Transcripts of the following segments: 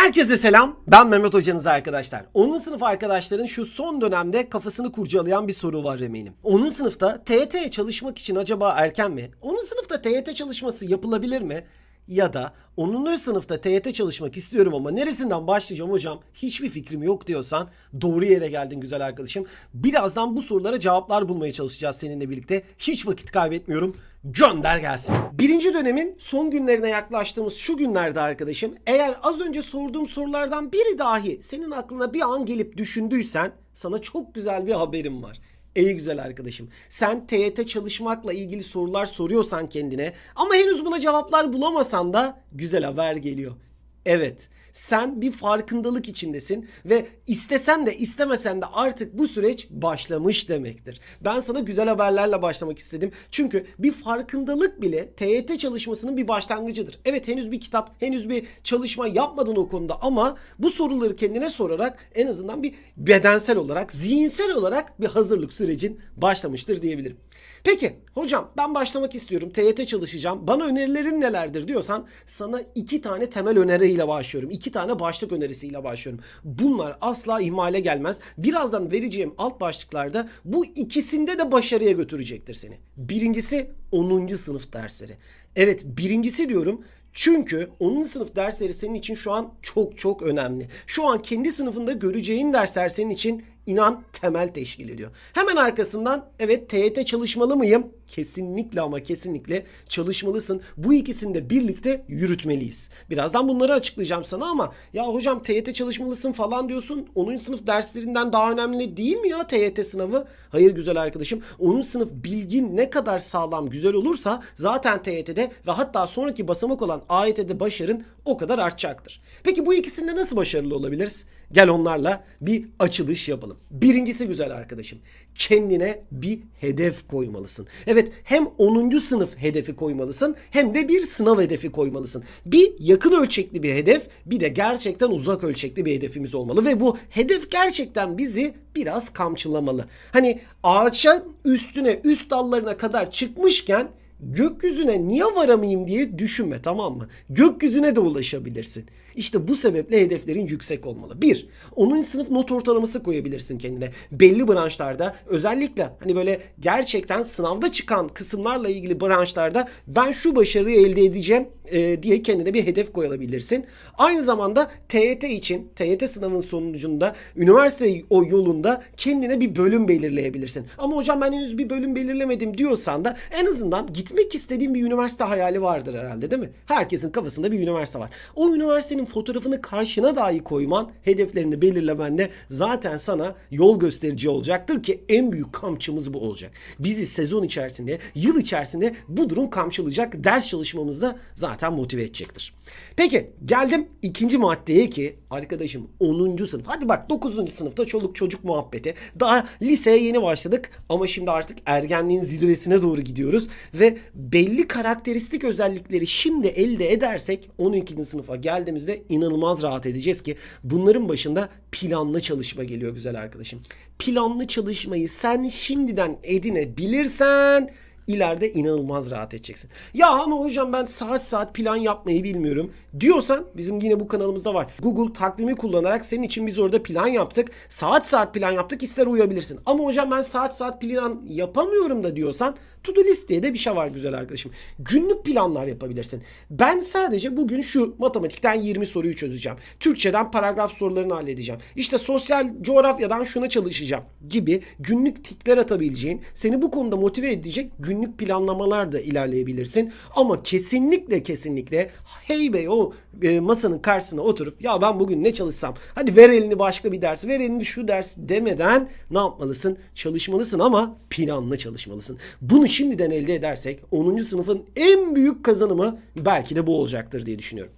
Herkese selam. Ben Mehmet Hocanız arkadaşlar. 10. sınıf arkadaşların şu son dönemde kafasını kurcalayan bir soru var eminim. 10. sınıfta TYT'ye çalışmak için acaba erken mi? 10. sınıfta TYT çalışması yapılabilir mi? Ya da 10. sınıfta TYT çalışmak istiyorum ama neresinden başlayacağım hocam hiçbir fikrim yok diyorsan doğru yere geldin güzel arkadaşım. Birazdan bu sorulara cevaplar bulmaya çalışacağız seninle birlikte. Hiç vakit kaybetmiyorum. Gönder gelsin. Birinci dönemin son günlerine yaklaştığımız şu günlerde arkadaşım eğer az önce sorduğum sorulardan biri dahi senin aklına bir an gelip düşündüysen sana çok güzel bir haberim var. Ey güzel arkadaşım sen TYT çalışmakla ilgili sorular soruyorsan kendine ama henüz buna cevaplar bulamasan da güzel haber geliyor. Evet sen bir farkındalık içindesin ve istesen de istemesen de artık bu süreç başlamış demektir. Ben sana güzel haberlerle başlamak istedim. Çünkü bir farkındalık bile TYT çalışmasının bir başlangıcıdır. Evet henüz bir kitap, henüz bir çalışma yapmadın o konuda ama bu soruları kendine sorarak en azından bir bedensel olarak, zihinsel olarak bir hazırlık sürecin başlamıştır diyebilirim. Peki hocam ben başlamak istiyorum. TYT çalışacağım. Bana önerilerin nelerdir diyorsan sana iki tane temel öneriyle başlıyorum. İki tane başlık önerisiyle başlıyorum. Bunlar asla ihmale gelmez. Birazdan vereceğim alt başlıklarda bu ikisinde de başarıya götürecektir seni. Birincisi 10. sınıf dersleri. Evet birincisi diyorum çünkü 10. sınıf dersleri senin için şu an çok çok önemli. Şu an kendi sınıfında göreceğin dersler senin için inan temel teşkil ediyor. Hemen arkasından evet TYT çalışmalı mıyım? Kesinlikle ama kesinlikle çalışmalısın. Bu ikisini de birlikte yürütmeliyiz. Birazdan bunları açıklayacağım sana ama ya hocam TYT çalışmalısın falan diyorsun. 10. sınıf derslerinden daha önemli değil mi ya TYT sınavı? Hayır güzel arkadaşım. 10. sınıf bilgin ne kadar sağlam güzel olursa zaten TYT'de ve hatta sonraki basamak olan AYT'de başarın o kadar artacaktır. Peki bu ikisinde nasıl başarılı olabiliriz? Gel onlarla bir açılış yapalım. Birincisi güzel arkadaşım. Kendine bir hedef koymalısın. Evet hem 10. sınıf hedefi koymalısın hem de bir sınav hedefi koymalısın. Bir yakın ölçekli bir hedef bir de gerçekten uzak ölçekli bir hedefimiz olmalı. Ve bu hedef gerçekten bizi biraz kamçılamalı. Hani ağaça üstüne üst dallarına kadar çıkmışken gökyüzüne niye varamayayım diye düşünme tamam mı? Gökyüzüne de ulaşabilirsin. İşte bu sebeple hedeflerin yüksek olmalı. Bir, 10. sınıf not ortalaması koyabilirsin kendine. Belli branşlarda özellikle hani böyle gerçekten sınavda çıkan kısımlarla ilgili branşlarda ben şu başarıyı elde edeceğim e, diye kendine bir hedef koyabilirsin. Aynı zamanda TYT için TYT sınavın sonucunda üniversite o yolunda kendine bir bölüm belirleyebilirsin. Ama hocam ben henüz bir bölüm belirlemedim diyorsan da en azından gitmek istediğin bir üniversite hayali vardır herhalde değil mi? Herkesin kafasında bir üniversite var. O üniversitenin fotoğrafını karşına dahi koyman, hedeflerini belirlemenle zaten sana yol gösterici olacaktır ki en büyük kamçımız bu olacak. Bizi sezon içerisinde, yıl içerisinde bu durum kamçılayacak. Ders çalışmamızda zaten motive edecektir. Peki geldim ikinci maddeye ki arkadaşım 10. sınıf. Hadi bak 9. sınıfta çoluk çocuk muhabbeti. Daha liseye yeni başladık ama şimdi artık ergenliğin zirvesine doğru gidiyoruz ve belli karakteristik özellikleri şimdi elde edersek 12. sınıfa geldiğimizde inanılmaz rahat edeceğiz ki bunların başında planlı çalışma geliyor güzel arkadaşım. Planlı çalışmayı sen şimdiden edinebilirsen ileride inanılmaz rahat edeceksin. Ya ama hocam ben saat saat plan yapmayı bilmiyorum diyorsan bizim yine bu kanalımızda var. Google takvimi kullanarak senin için biz orada plan yaptık. Saat saat plan yaptık ister uyabilirsin. Ama hocam ben saat saat plan yapamıyorum da diyorsan to do list diye de bir şey var güzel arkadaşım. Günlük planlar yapabilirsin. Ben sadece bugün şu matematikten 20 soruyu çözeceğim. Türkçeden paragraf sorularını halledeceğim. İşte sosyal coğrafyadan şuna çalışacağım gibi günlük tikler atabileceğin, seni bu konuda motive edecek günlük planlamalar da ilerleyebilirsin. Ama kesinlikle kesinlikle hey bey o e, masanın karşısına oturup ya ben bugün ne çalışsam hadi ver elini başka bir ders ver elini şu ders demeden ne yapmalısın? Çalışmalısın ama planlı çalışmalısın. Bunu şimdiden elde edersek 10. sınıfın en büyük kazanımı belki de bu olacaktır diye düşünüyorum.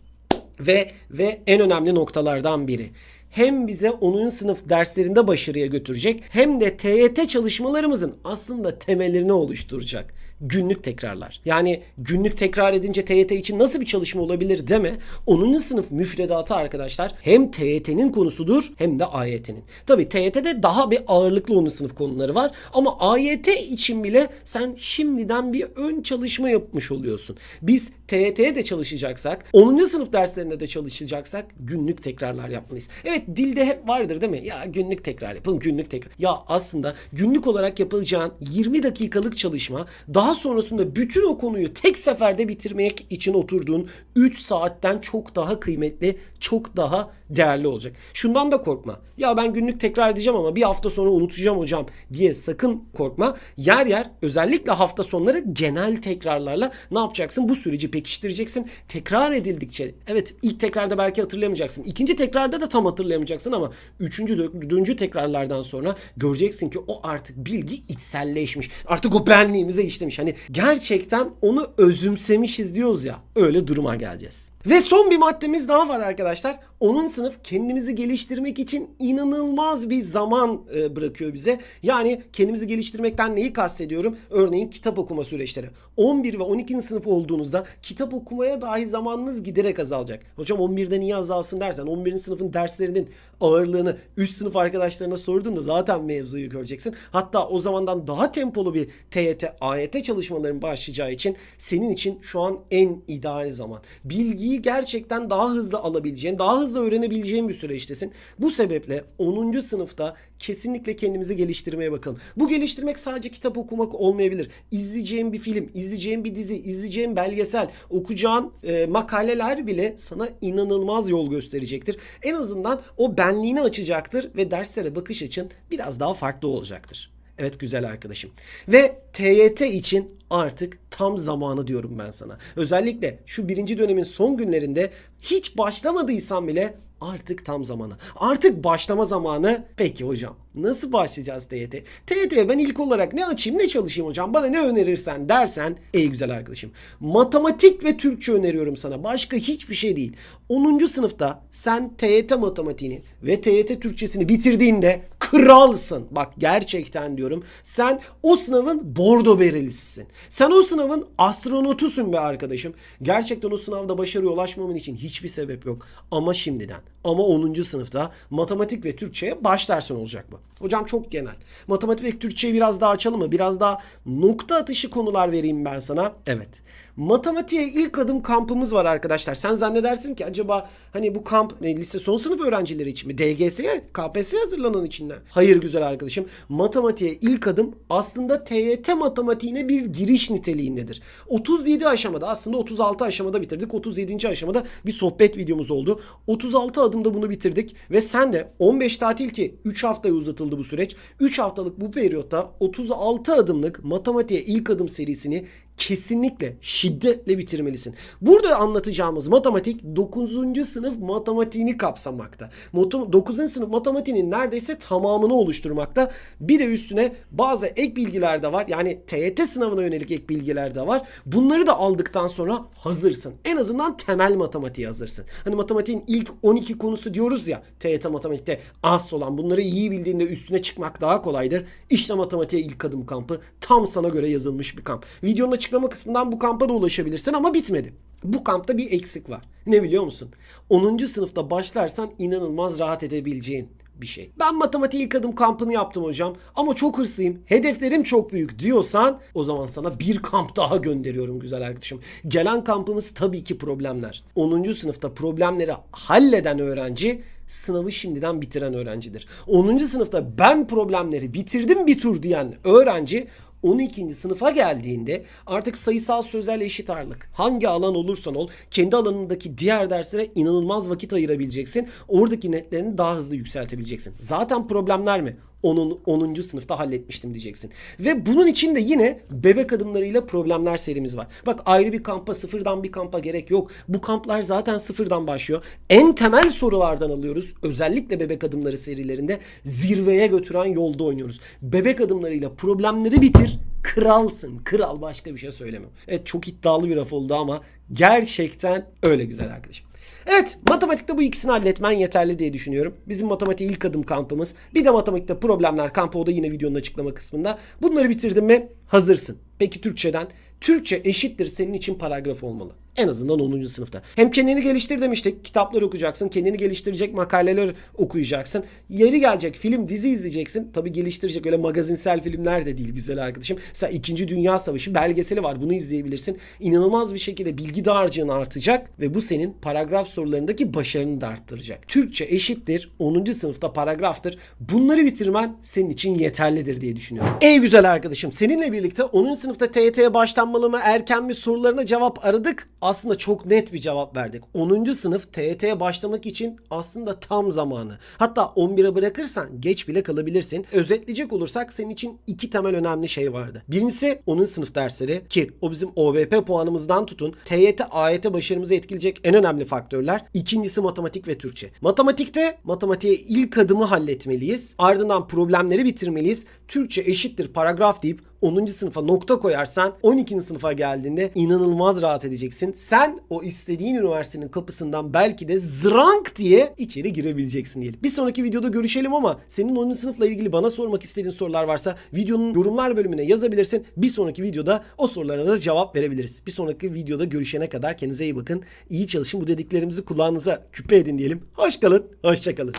Ve ve en önemli noktalardan biri hem bize 10. sınıf derslerinde başarıya götürecek hem de TYT çalışmalarımızın aslında temellerini oluşturacak. Günlük tekrarlar. Yani günlük tekrar edince TYT için nasıl bir çalışma olabilir deme. 10. sınıf müfredatı arkadaşlar hem TYT'nin konusudur hem de AYT'nin. Tabii TYT'de daha bir ağırlıklı 10. sınıf konuları var ama AYT için bile sen şimdiden bir ön çalışma yapmış oluyorsun. Biz TYT'ye de çalışacaksak, 10. sınıf derslerinde de çalışacaksak günlük tekrarlar yapmalıyız. Evet dilde hep vardır değil mi? Ya günlük tekrar yapalım, günlük tekrar. Ya aslında günlük olarak yapılacağın 20 dakikalık çalışma daha sonrasında bütün o konuyu tek seferde bitirmek için oturduğun 3 saatten çok daha kıymetli, çok daha değerli olacak. Şundan da korkma. Ya ben günlük tekrar edeceğim ama bir hafta sonra unutacağım hocam diye sakın korkma. Yer yer özellikle hafta sonları genel tekrarlarla ne yapacaksın? Bu süreci pekiştireceksin. Tekrar edildikçe evet ilk tekrarda belki hatırlayamayacaksın. İkinci tekrarda da tam hatırlayamayacaksın ama üçüncü, dördüncü tekrarlardan sonra göreceksin ki o artık bilgi içselleşmiş. Artık o benliğimize işlemiş. Hani gerçekten onu özümsemişiz diyoruz ya. Öyle duruma geleceğiz. Ve son bir maddemiz daha var arkadaşlar. 10. sınıf kendimizi geliştirmek için inanılmaz bir zaman e, bırakıyor bize. Yani kendimizi geliştirmekten neyi kastediyorum? Örneğin kitap okuma süreçleri. 11 ve 12. sınıf olduğunuzda kitap okumaya dahi zamanınız giderek azalacak. Hocam 11'de niye azalsın dersen 11. sınıfın derslerinin ağırlığını üst sınıf arkadaşlarına sorduğunda zaten mevzuyu göreceksin. Hatta o zamandan daha tempolu bir TYT, AYT çalışmaların başlayacağı için senin için şu an en ideal zaman. Bilgiyi gerçekten daha hızlı alabileceğin, daha hızlı öğrenebileceğin bir süreçtesin. Bu sebeple 10. sınıfta kesinlikle kendimizi geliştirmeye bakalım. Bu geliştirmek sadece kitap okumak olmayabilir. İzleyeceğin bir film, izleyeceğin bir dizi, izleyeceğin belgesel, okuyacağın e, makaleler bile sana inanılmaz yol gösterecektir. En azından o benliğini açacaktır ve derslere bakış açın biraz daha farklı olacaktır. Evet güzel arkadaşım. Ve TYT için artık tam zamanı diyorum ben sana. Özellikle şu birinci dönemin son günlerinde hiç başlamadıysan bile artık tam zamanı. Artık başlama zamanı. Peki hocam nasıl başlayacağız TYT? TYT'ye ben ilk olarak ne açayım ne çalışayım hocam bana ne önerirsen dersen ey güzel arkadaşım. Matematik ve Türkçe öneriyorum sana. Başka hiçbir şey değil. 10. sınıfta sen TYT matematiğini ve TYT Türkçesini bitirdiğinde kralsın. Bak gerçekten diyorum. Sen o sınavın bordo berelisisin. Sen o sınavın astronotusun be arkadaşım. Gerçekten o sınavda başarıya ulaşmamın için hiçbir sebep yok. Ama şimdiden. Ama 10. sınıfta matematik ve Türkçe'ye başlarsın olacak bu. Hocam çok genel. Matematik ve Türkçeyi biraz daha açalım mı? Biraz daha nokta atışı konular vereyim ben sana. Evet. Matematiğe ilk adım kampımız var arkadaşlar. Sen zannedersin ki acaba hani bu kamp ne, lise son sınıf öğrencileri için mi? DGS'ye, KPSS'ye hazırlanan için mi? Hayır güzel arkadaşım. Matematiğe ilk adım aslında TYT matematiğine bir giriş niteliğindedir. 37 aşamada aslında 36 aşamada bitirdik. 37. aşamada bir sohbet videomuz oldu. 36 adımda bunu bitirdik ve sen de 15 tatil ki 3 haftaya uzatıldı bu süreç. 3 haftalık bu periyotta 36 adımlık matematiğe ilk adım serisini kesinlikle şiddetle bitirmelisin. Burada anlatacağımız matematik 9. sınıf matematiğini kapsamakta. 9. sınıf matematiğinin neredeyse tamamını oluşturmakta. Bir de üstüne bazı ek bilgiler de var. Yani TYT sınavına yönelik ek bilgiler de var. Bunları da aldıktan sonra hazırsın. En azından temel matematiğe hazırsın. Hani matematiğin ilk 12 konusu diyoruz ya TYT matematikte az olan bunları iyi bildiğinde üstüne çıkmak daha kolaydır. İşte matematiğe ilk adım kampı tam sana göre yazılmış bir kamp. Videonun açıklama kısmından bu kampa da ulaşabilirsin ama bitmedi. Bu kampta bir eksik var. Ne biliyor musun? 10. sınıfta başlarsan inanılmaz rahat edebileceğin bir şey. Ben matematik ilk adım kampını yaptım hocam ama çok hırslıyım. Hedeflerim çok büyük diyorsan o zaman sana bir kamp daha gönderiyorum güzel arkadaşım. Gelen kampımız tabii ki problemler. 10. sınıfta problemleri halleden öğrenci sınavı şimdiden bitiren öğrencidir. 10. sınıfta ben problemleri bitirdim bir tur diyen öğrenci 12. sınıfa geldiğinde artık sayısal sözel eşit ağırlık hangi alan olursan ol kendi alanındaki diğer derslere inanılmaz vakit ayırabileceksin. Oradaki netlerini daha hızlı yükseltebileceksin. Zaten problemler mi? Onun 10. sınıfta halletmiştim diyeceksin. Ve bunun için de yine bebek adımlarıyla problemler serimiz var. Bak ayrı bir kampa sıfırdan bir kampa gerek yok. Bu kamplar zaten sıfırdan başlıyor. En temel sorulardan alıyoruz. Özellikle bebek adımları serilerinde zirveye götüren yolda oynuyoruz. Bebek adımlarıyla problemleri bitir. Kralsın. Kral başka bir şey söylemem. Evet çok iddialı bir laf oldu ama gerçekten öyle güzel arkadaşım. Evet matematikte bu ikisini halletmen yeterli diye düşünüyorum. Bizim matematik ilk adım kampımız. Bir de matematikte problemler kampı o da yine videonun açıklama kısmında. Bunları bitirdin mi hazırsın. Peki Türkçeden? Türkçe eşittir senin için paragraf olmalı. En azından 10. sınıfta. Hem kendini geliştir demiştik. Kitaplar okuyacaksın. Kendini geliştirecek makaleler okuyacaksın. Yeri gelecek film dizi izleyeceksin. Tabi geliştirecek öyle magazinsel filmler de değil güzel arkadaşım. Mesela 2. Dünya Savaşı belgeseli var. Bunu izleyebilirsin. İnanılmaz bir şekilde bilgi dağarcığın artacak ve bu senin paragraf sorularındaki başarını da arttıracak. Türkçe eşittir 10. sınıfta paragraftır. Bunları bitirmen senin için yeterlidir diye düşünüyorum. Ey güzel arkadaşım seninle birlikte 10. sınıfta TYT'ye başlanmalı mı erken mi sorularına cevap aradık. Aslında çok net bir cevap verdik. 10. sınıf TYT'ye başlamak için aslında tam zamanı. Hatta 11'e bırakırsan geç bile kalabilirsin. Özetleyecek olursak senin için iki temel önemli şey vardı. Birincisi 10. sınıf dersleri ki o bizim OBP puanımızdan tutun TYT, AYT başarımızı etkileyecek en önemli faktörler. İkincisi matematik ve Türkçe. Matematikte matematiğe ilk adımı halletmeliyiz. Ardından problemleri bitirmeliyiz. Türkçe eşittir paragraf deyip 10. sınıfa nokta koyarsan 12. sınıfa geldiğinde inanılmaz rahat edeceksin. Sen o istediğin üniversitenin kapısından belki de zrank diye içeri girebileceksin diyelim. Bir sonraki videoda görüşelim ama senin 10. sınıfla ilgili bana sormak istediğin sorular varsa videonun yorumlar bölümüne yazabilirsin. Bir sonraki videoda o sorulara da cevap verebiliriz. Bir sonraki videoda görüşene kadar kendinize iyi bakın. İyi çalışın. Bu dediklerimizi kulağınıza küpe edin diyelim. Hoş kalın. Hoşça kalın.